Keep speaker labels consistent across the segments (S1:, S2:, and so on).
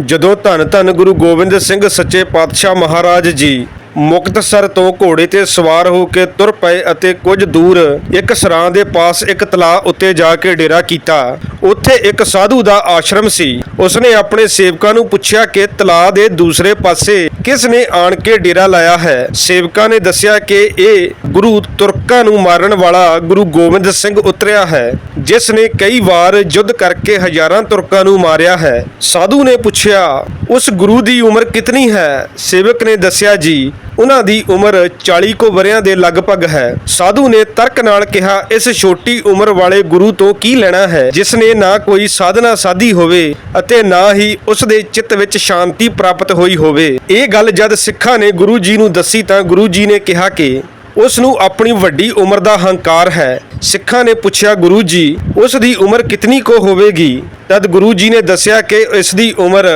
S1: ਜਦੋਂ ਧੰਨ ਧੰਨ ਗੁਰੂ ਗੋਬਿੰਦ ਸਿੰਘ ਸੱਚੇ ਪਾਤਸ਼ਾਹ ਮਹਾਰਾਜ ਜੀ ਮੁਕਤਸਰ ਤੋਂ ਘੋੜੇ ਤੇ ਸਵਾਰ ਹੋ ਕੇ ਤੁਰ ਪਏ ਅਤੇ ਕੁਝ ਦੂਰ ਇੱਕ ਸਰਾਂ ਦੇ ਪਾਸ ਇੱਕ ਤਲਾਅ ਉੱਤੇ ਜਾ ਕੇ ਡੇਰਾ ਕੀਤਾ, ਉੱਥੇ ਇੱਕ ਸਾਧੂ ਦਾ ਆਸ਼ਰਮ ਸੀ। ਉਸਨੇ ਆਪਣੇ ਸੇਵਕਾਂ ਨੂੰ ਪੁੱਛਿਆ ਕਿ ਤਲਾਅ ਦੇ ਦੂਸਰੇ ਪਾਸੇ ਕਿਸ ਨੇ ਆਣ ਕੇ ਡੇਰਾ ਲਾਇਆ ਹੈ? ਸੇਵਕਾਂ ਨੇ ਦੱਸਿਆ ਕਿ ਇਹ ਗੁਰੂ ਤੁਰਕਾਂ ਨੂੰ ਮਾਰਨ ਵਾਲਾ ਗੁਰੂ ਗੋਬਿੰਦ ਸਿੰਘ ਉਤਰਿਆ ਹੈ। ਜਿਸ ਨੇ ਕਈ ਵਾਰ ਯੁੱਧ ਕਰਕੇ ਹਜ਼ਾਰਾਂ ਤੁਰਕਾਂ ਨੂੰ ਮਾਰਿਆ ਹੈ। ਸਾਧੂ ਨੇ ਪੁੱਛਿਆ, ਉਸ ਗੁਰੂ ਦੀ ਉਮਰ ਕਿਤਨੀ ਹੈ? ਸੇਵਕ ਨੇ ਦੱਸਿਆ, ਜੀ, ਉਹਨਾਂ ਦੀ ਉਮਰ 40 ਕੋ ਵਰਿਆਂ ਦੇ ਲਗਭਗ ਹੈ। ਸਾਧੂ ਨੇ ਤਰਕ ਨਾਲ ਕਿਹਾ, ਇਸ ਛੋਟੀ ਉਮਰ ਵਾਲੇ ਗੁਰੂ ਤੋਂ ਕੀ ਲੈਣਾ ਹੈ? ਜਿਸ ਨੇ ਨਾ ਕੋਈ ਸਾਧਨਾ ਸਾਧੀ ਹੋਵੇ ਅਤੇ ਨਾ ਹੀ ਉਸ ਦੇ ਚਿੱਤ ਵਿੱਚ ਸ਼ਾਂਤੀ ਪ੍ਰਾਪਤ ਹੋਈ ਹੋਵੇ। ਇਹ ਗੱਲ ਜਦ ਸਿੱਖਾਂ ਨੇ ਗੁਰੂ ਜੀ ਨੂੰ ਦੱਸੀ ਤਾਂ ਗੁਰੂ ਜੀ ਨੇ ਕਿਹਾ ਕਿ ਉਸ ਨੂੰ ਆਪਣੀ ਵੱਡੀ ਉਮਰ ਦਾ ਹੰਕਾਰ ਹੈ। ਸਿੱਖਾਂ ਨੇ ਪੁੱਛਿਆ, ਗੁਰੂ ਜੀ, ਉਸ ਦੀ ਉਮਰ ਕਿਤਨੀ ਕੋ ਹੋਵੇਗੀ? ਤਦ ਗੁਰੂ ਜੀ ਨੇ ਦੱਸਿਆ ਕਿ ਇਸ ਦੀ ਉਮਰ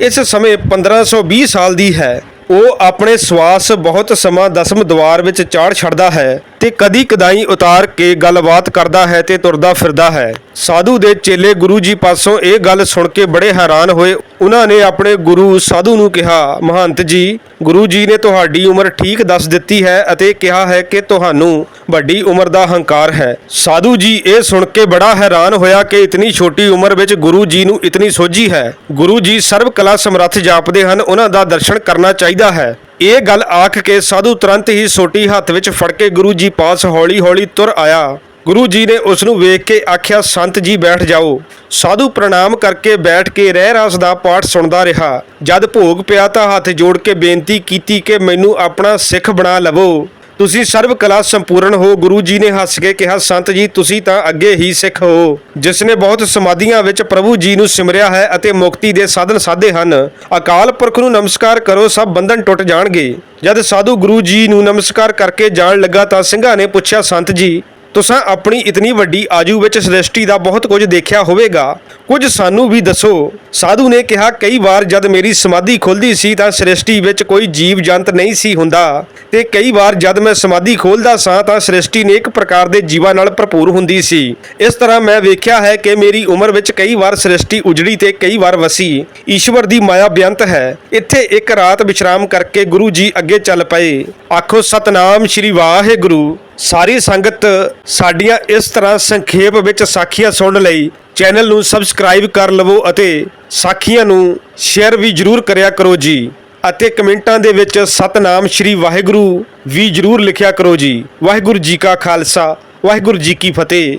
S1: ਇਸ ਸਮੇਂ 1520 ਸਾਲ ਦੀ ਹੈ। ਉਹ ਆਪਣੇ ਸਵਾਸ ਬਹੁਤ ਸਮਾਂ ਦਸਮ ਦਵਾਰ ਵਿੱਚ ਚਾੜ ਛੱਡਦਾ ਹੈ ਤੇ ਕਦੀ ਕਦਾਈ ਉਤਾਰ ਕੇ ਗੱਲਬਾਤ ਕਰਦਾ ਹੈ ਤੇ ਤੁਰਦਾ ਫਿਰਦਾ ਹੈ। ਸਾਧੂ ਦੇ ਚੇਲੇ ਗੁਰੂ ਜੀ ਪਾਸੋਂ ਇਹ ਗੱਲ ਸੁਣ ਕੇ ਬੜੇ ਹੈਰਾਨ ਹੋਏ। ਉਹਨਾਂ ਨੇ ਆਪਣੇ ਗੁਰੂ ਸਾਧੂ ਨੂੰ ਕਿਹਾ, ਮਹੰਤ ਜੀ, ਗੁਰੂ ਜੀ ਨੇ ਤੁਹਾਡੀ ਉਮਰ ਠੀਕ ਦੱਸ ਦਿੱਤੀ ਹੈ ਅਤੇ ਕਿਹਾ ਹੈ ਕਿ ਤੁਹਾਨੂੰ ਵੱਡੀ ਉਮਰ ਦਾ ਹੰਕਾਰ ਹੈ। ਸਾਧੂ ਜੀ ਇਹ ਸੁਣ ਕੇ ਬੜਾ ਹੈਰਾਨ ਹੋਇਆ ਕਿ ਇਤਨੀ ਛੋਟੀ ਉਮਰ ਵਿੱਚ ਗੁਰੂ ਜੀ ਨੂੰ ਇਤਨੀ ਸੋਝੀ ਹੈ। ਗੁਰੂ ਜੀ ਸਰਬ ਕਲਾ ਸਮਰੱਥ ਜਾਪਦੇ ਹਨ, ਉਹਨਾਂ ਦਾ ਦਰਸ਼ਨ ਕਰਨਾ ਚਾਹੀਦਾ ਹੈ। ਇਹ ਗੱਲ ਆਖ ਕੇ ਸਾਧੂ ਤੁਰੰਤ ਹੀ ਸੋਟੀ ਹੱਥ ਵਿੱਚ ਫੜ ਕੇ ਗੁਰੂ ਜੀ ਪਾਸ ਹੌਲੀ-ਹੌਲੀ ਤੁਰ ਆਇਆ। ਗੁਰੂ ਜੀ ਨੇ ਉਸ ਨੂੰ ਵੇਖ ਕੇ ਆਖਿਆ, ਸੰਤ ਜੀ, ਬੈਠ ਜਾਓ। ਸਾਧੂ ਪ੍ਰਣਾਮ ਕਰਕੇ ਬੈਠ ਕੇ ਰਹਿ ਰਸ ਦਾ ਪਾਠ ਸੁਣਦਾ ਰਿਹਾ। ਜਦ ਭੋਗ ਪਿਆ ਤਾਂ ਹੱਥ ਜੋੜ ਕੇ ਬੇਨਤੀ ਕੀਤੀ ਕਿ ਮੈਨੂੰ ਆਪਣਾ ਸਿੱਖ ਬਣਾ ਲਵੋ। ਤੁਸੀਂ ਸਰਵ ਕਲਾ ਸੰਪੂਰਨ ਹੋ। ਗੁਰੂ ਜੀ ਨੇ ਹੱਸ ਕੇ ਕਿਹਾ, ਸੰਤ ਜੀ, ਤੁਸੀਂ ਤਾਂ ਅੱਗੇ ਹੀ ਸਿੱਖ ਹੋ, ਜਿਸ ਨੇ ਬਹੁਤ ਸਮਾਧੀਆਂ ਵਿੱਚ ਪ੍ਰਭੂ ਜੀ ਨੂੰ ਸਿਮਰਿਆ ਹੈ ਅਤੇ ਮੁਕਤੀ ਦੇ ਸਾਧਨ ਸਾਧੇ ਹਨ। ਅਕਾਲ ਪੁਰਖ ਨੂੰ ਨਮਸਕਾਰ ਕਰੋ, ਸਭ ਬੰਧਨ ਟੁੱਟ ਜਾਣਗੇ। ਜਦ ਸਾਧੂ ਗੁਰੂ ਜੀ ਨੂੰ ਨਮਸਕਾਰ ਕਰਕੇ ਜਾਣ ਲੱਗਾ ਤਾਂ ਸਿੰਘਾਂ ਨੇ ਪੁੱਛਿਆ, ਸੰਤ ਜੀ ਤੁਸੀਂ ਆਪਣੀ ਇਤਨੀ ਵੱਡੀ ਆਜੂ ਵਿੱਚ ਸ੍ਰਿਸ਼ਟੀ ਦਾ ਬਹੁਤ ਕੁਝ ਦੇਖਿਆ ਹੋਵੇਗਾ। ਕੁਝ ਸਾਨੂੰ ਵੀ ਦੱਸੋ। ਸਾਧੂ ਨੇ ਕਿਹਾ, ਕਈ ਵਾਰ ਜਦ ਮੇਰੀ ਸਮਾਧੀ ਖੁੱਲਦੀ ਸੀ ਤਾਂ ਸ੍ਰਿਸ਼ਟੀ ਵਿੱਚ ਕੋਈ ਜੀਵ ਜੰਤ ਨਹੀਂ ਸੀ ਹੁੰਦਾ। ਤੇ ਕਈ ਵਾਰ ਜਦ ਮੈਂ ਸਮਾਧੀ ਖੋਲਦਾ ਸਾਂ ਤਾਂ ਸ੍ਰਿਸ਼ਟੀ ਅਨੇਕ ਪ੍ਰਕਾਰ ਦੇ ਜੀਵਾਂ ਨਾਲ ਭਰਪੂਰ ਹੁੰਦੀ ਸੀ। ਇਸ ਤਰ੍ਹਾਂ ਮੈਂ ਵੇਖਿਆ ਹੈ ਕਿ ਮੇਰੀ ਉਮਰ ਵਿੱਚ ਕਈ ਵਾਰ ਸ੍ਰਿਸ਼ਟੀ ਉਜੜੀ ਤੇ ਕਈ ਵਾਰ ਵਸੀ। ਈਸ਼ਵਰ ਦੀ ਮਾਇਆ ਬੇਅੰਤ ਹੈ। ਇੱਥੇ ਇੱਕ ਰਾਤ ਵਿਸ਼ਰਾਮ ਕਰਕੇ ਗੁਰੂ ਜੀ ਅੱਗੇ ਚੱਲ ਪਏ। ਆਖੋ, ਸਤਨਾਮ ਸ਼੍ਰੀ ਵਾਹਿਗੁਰੂ। ਸਾਰੀ ਸੰਗਤ ਸਾਡੀਆਂ ਇਸ ਤਰ੍ਹਾਂ ਸੰਖੇਪ ਵਿੱਚ ਸਾਖੀਆਂ ਸੁਣਨ ਲਈ ਚੈਨਲ ਨੂੰ ਸਬਸਕ੍ਰਾਈਬ ਕਰ ਲਵੋ ਅਤੇ ਸਾਖੀਆਂ ਨੂੰ ਸ਼ੇਅਰ ਵੀ ਜਰੂਰ ਕਰਿਆ ਕਰੋ ਜੀ ਅਤੇ ਕਮੈਂਟਾਂ ਦੇ ਵਿੱਚ ਸਤਨਾਮ ਸ਼੍ਰੀ ਵਾਹਿਗੁਰੂ ਵੀ ਜਰੂਰ ਲਿਖਿਆ ਕਰੋ ਜੀ। ਵਾਹਿਗੁਰੂ ਜੀ ਕਾ ਖਾਲਸਾ, ਵਾਹਿਗੁਰੂ ਜੀ ਕੀ ਫਤਿਹ।